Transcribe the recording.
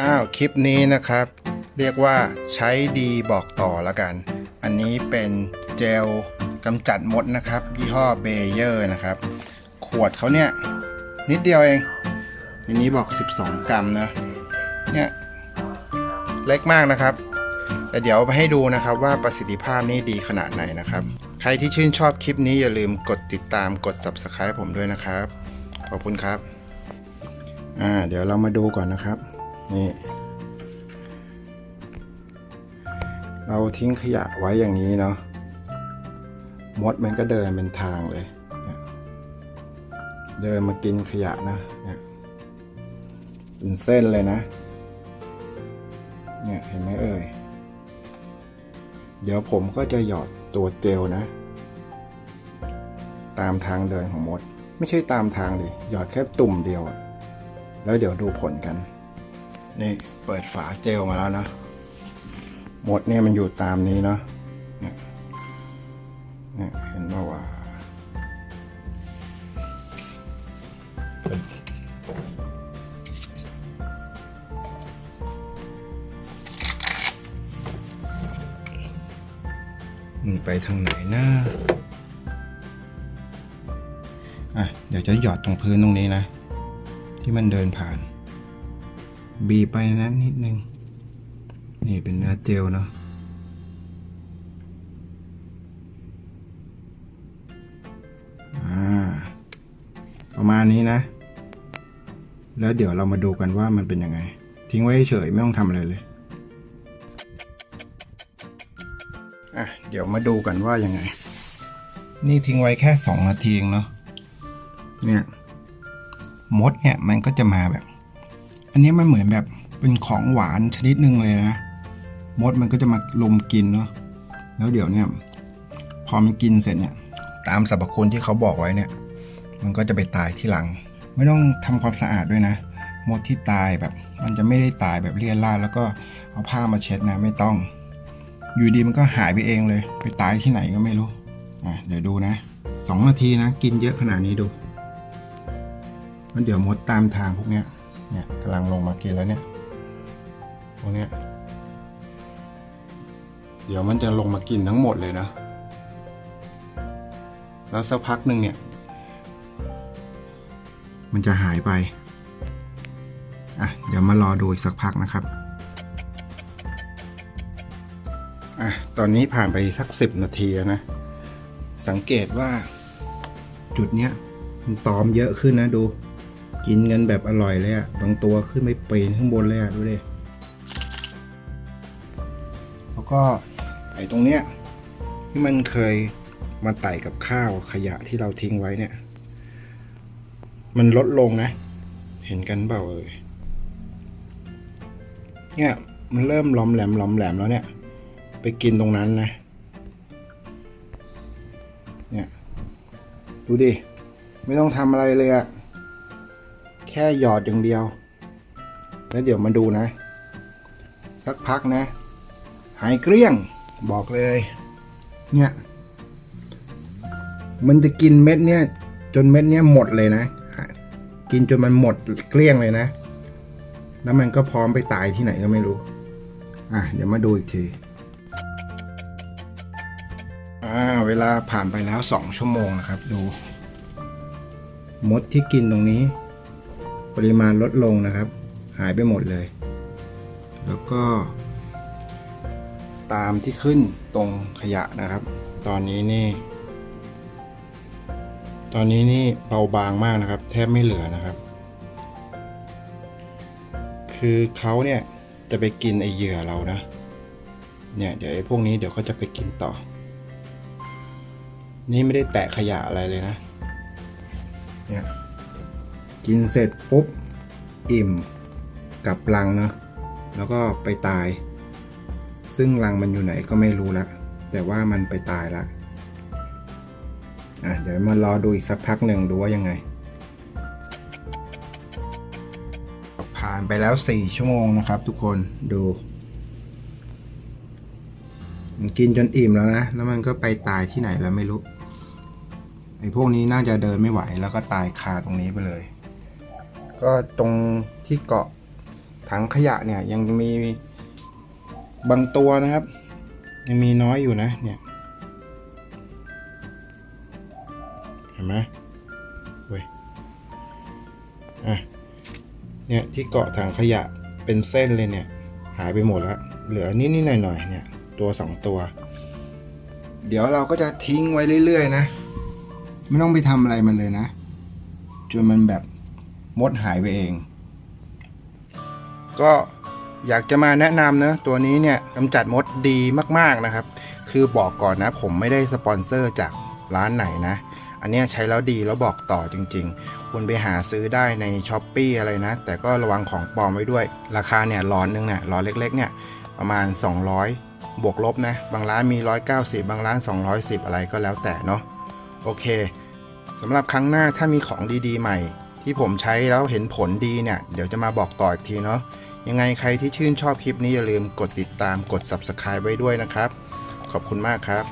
อ้าวคลิปนี้นะครับ เรียกว่าใช้ดีบอกต่อแล้วกัน อันนี้เป็นเจลกำจัดมดนะครับ ยี่ห้อเบเยอร์นะครับ ขวดเขาเนี่ย นิดเดียวเองทีนี้บอก 12 กรัมนะเนี่ยเล็กมากนะครับแต่เดี๋ยวมาให้ดูนะครับว่าประสิทธิภาพนี่ดีขนาดไหนนะครับ ใครที่ชื่นชอบคลิปนี้อย่าลืมกดติดตามกด subscribe ผมด้วยนะครับ ขอบคุณครับ อ่า เดี๋ยวเรามาดูก่อนนะครับ นี่ เราทิ้งขยะไว้อย่างนี้เนาะมดมันก็เดินเป็นทางเลย เดินมากินขยะนะเนี่ยเป็นเส้นเลยนะ เนี่ยเห็นไหมเอ่ย เดี๋ยวผมก็จะหยอดตัวเจลนะ ตามทางเดินของมด ไม่ใช่ตามทางดิ หยอดแค่ตุ่มเดียวอะแล้วเดี๋ยวดูผลกัน นี่เปิดฝาเจลมาแล้วนะหมดเนี่ยมันอยู่ตามนี้เนาะเนี่ยเห็นป่าวว่ามันไปทางไหนนะอะ เดี๋ยวจะหยอดตรงพื้นตรงนี้นะ ที่มันเดินผ่าน บีไปนั้นนิดนึง นี่เป็นเนื้อเจลเนาะอ่าประมาณนี้นะ แล้วเดี๋ยวเรามาดูกันว่ามันเป็นยังไง ทิ้งไว้เฉยไม่ต้องทำอะไรเลยอะเดี๋ยวมาดูกันว่ายังไง นี่ทิ้งไว้แค่สองนาทีเองเนาะเนี่ยมดเนี่ยมันก็จะมาแบบ อันนี้มันเหมือนแบบเป็นของหวานชนิดหนึ่งเลยนะ มดมันก็จะมาลุมกินเนาะ แล้วเดี๋ยวเนี่ย พอมันกินเสร็จเนี่ย ตามสรรพคุณที่เขาบอกไว้เนี่ย มันก็จะไปตายที่หลัง ไม่ต้องทำความสะอาดด้วยนะ มดที่ตายแบบ มันจะไม่ได้ตายแบบเลี่ยนล่าแล้วก็เอาผ้ามาเช็ดนะไม่ต้อง อยู่ดีมันก็หายไปเองเลย ไปตายที่ไหนก็ไม่รู้ อะเดี๋ยวดูนะสองนาทีนะ กินเยอะขนาดนี้ดูมันเดี๋ยวมดตามทางพวกเนี้ย เนี่ยกำลังลงมากินแล้วเนี่ยพวกเนี้ยเดี๋ยวมันจะลงมากินทั้งหมดเลยนะ แล้วสักพักหนึ่งเนี่ย มันจะหายไป อะ เดี๋ยวมารอดูอีกสักพักนะครับ อะ ตอนนี้ผ่านไปสักสิบนาทีนะ สังเกตว่าจุดเนี้ยมันตอมเยอะขึ้นนะดู กินกันแบบอร่อยเลยอะบางตัวขึ้นไปปีนข้างบนเลยอะดูดิแล้วก็ไอ้ตรงเนี้ยที่มันเคยมาไต่กับข้าวขยะที่เราทิ้งไว้เนี่ย มันลดลงนะ เห็นกันเปล่าเอ่ยเนี่ยมันเริ่มล้อมแหลมล้อมแหลมแล้วเนี่ย ไปกินตรงนั้นนะ เนี่ย ดูดิ ไม่ต้องทำอะไรเลยอะ แค่หยอดอย่างเดียว แล้วเดี๋ยวมาดูนะ สักพักนะ หายเกลี้ยงบอกเลย เนี่ย มันจะกินเม็ดเนี่ย จนเม็ดเนี่ยหมดเลยนะ กินจนมันหมดเกลี้ยงเลยนะ แล้วมันก็พร้อมไปตายที่ไหนก็ไม่รู้ อะ เดี๋ยวมาดูอีกทีอ่าเวลาผ่านไปแล้วสองชั่วโมงนะครับ ดู มดที่กินตรงนี้ ปริมาณลดลงนะครับ หายไปหมดเลย แล้วก็ ตามที่ขึ้นตรงขยะนะครับ ตอนนี้นี่ ตอนนี้นี่เบาบางมากนะครับ แทบไม่เหลือนะครับ คือเขาเนี่ยจะไปกินไอเหยื่อเรานะ เนี่ยเดี๋ยวไอพวกนี้เดี๋ยวเขาจะไปกินต่อ นี่ไม่ได้แตะขยะอะไรเลยนะ เนี่ย กินเสร็จปุ๊บ อิ่มกลับรังเนาะแล้วก็ไปตาย ซึ่งรังมันอยู่ไหนก็ไม่รู้ละแต่ว่ามันไปตายละอะเดี๋ยวมารอดูอีกสักพักหนึ่งดูว่ายังไง ผ่านไปแล้ว 4 ชั่วโมงนะครับ ทุกคนดูมันกินจนอิ่มแล้วนะ แล้วมันก็ไปตายที่ไหนแล้วไม่รู้ ไอ้พวกนี้น่าจะเดินไม่ไหวแล้วก็ตายคาตรงนี้ไปเลย ก็ตรงที่เกาะถังขยะเนี่ยยังมีบางตัวนะครับ ยังมีน้อยอยู่นะเนี่ยเห็นไหมเว้ยอะเนี่ยที่เกาะถังขยะเป็นเส้นเลยเนี่ยหายไปหมดแล้ว เหลือนิดๆหน่อยๆเนี่ยตัวสองตัว เดี๋ยวเราก็จะทิ้งไว้เรื่อยๆนะ ไม่ต้องไปทำอะไรมันเลยนะ จนมันแบบ มดหายไปเอง ก็อยากจะมาแนะนำนะตัวนี้เนี่ยกำจัดมดดีมากๆนะครับ คือบอกก่อนนะ ผมไม่ได้สปอนเซอร์จากร้านไหนนะ อันเนี้ยใช้แล้วดีแล้วบอกต่อจริง ๆ คุณไปหาซื้อได้ในช้อปปีอะไรนะ แต่ก็ระวังของปลอมไว้ด้วย ราคาเนี่ยร้อนนึงเนี่ยร้อนเล็ก ๆ เนี่ยประมาณ 200 บวกลบนะ บางร้านมี 190 บางร้าน 210 อะไรก็แล้วแต่เนาะโอเคสำหรับครั้งหน้าถ้ามีของดีๆใหม่ ที่ผมใช้แล้วเห็นผลดีเนี่ย เดี๋ยวจะมาบอกต่ออีกทีเนาะยังไงใครที่ชื่นชอบคลิปนี้อย่าลืมกดติดตามกด Subscribe ไว้ด้วยนะครับ ขอบคุณมากครับ